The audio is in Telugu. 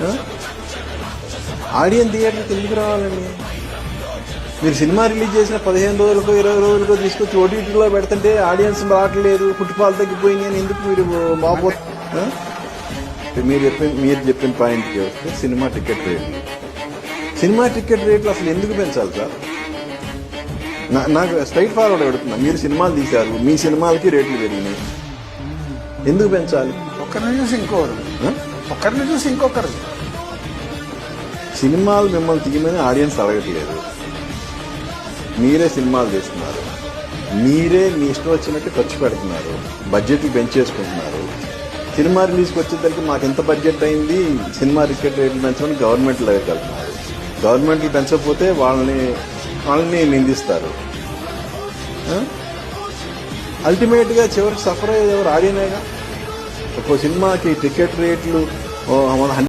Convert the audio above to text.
ఆ? ఆడియన్స్ థియేటర్కి ఎందుకు రావాలండి? మీరు సినిమా రిలీజ్ చేసిన పదిహేను రోజులకు ఇరవై రోజులకు తీసుకొచ్చి ఓటీటీలో పెడుతుంటే ఆడియన్స్ రావట్లేదు ఫుట్బాల్ తగ్గిపోయింది అని ఎందుకు మీరు బాబో? మీరు చెప్పిన మీరు చెప్పిన పాయింట్కి వస్తే సినిమా టికెట్ రేట్లు సినిమా టికెట్ రేట్లు అసలు ఎందుకు పెంచాలి సార్? నాకు స్ట్రైట్ ఫార్వర్డ్ అడుగుతున్నా. మీరు సినిమాలు తీశారు మీ సినిమాలకి రేట్లు పెరిగినాయి. ఎందుకు పెంచాలి? ఒకరిని చూసి ఇంకొకరు ఆ? ఒకరిని చూసి ఇంకొకరు. సినిమాలు మిమ్మల్ని తీయమని ఆడియన్స్ అడగట్లేదు. మీరే సినిమాలు చేస్తున్నారు మీరే మీ ఇష్టం వచ్చినట్టు ఖర్చు పెడుతున్నారు. బడ్జెట్లు పెంచేసుకుంటున్నారు. సినిమా రిలీజ్కి వచ్చేసరికి మాకు ఎంత బడ్జెట్ అయింది? సినిమా టికెట్ రేట్లు పెంచమని గవర్నమెంట్ వెళ్తున్నారు గవర్నమెంట్లు పెంచకపోతే వాళ్ళని వాళ్ళని నిందిస్తారు. అల్టిమేట్గా చివరికి సఫర్ అయ్యేది ఎవరు? ఆడియనేగా? ఒక సినిమాకి టికెట్ రేట్లు ఓ, మన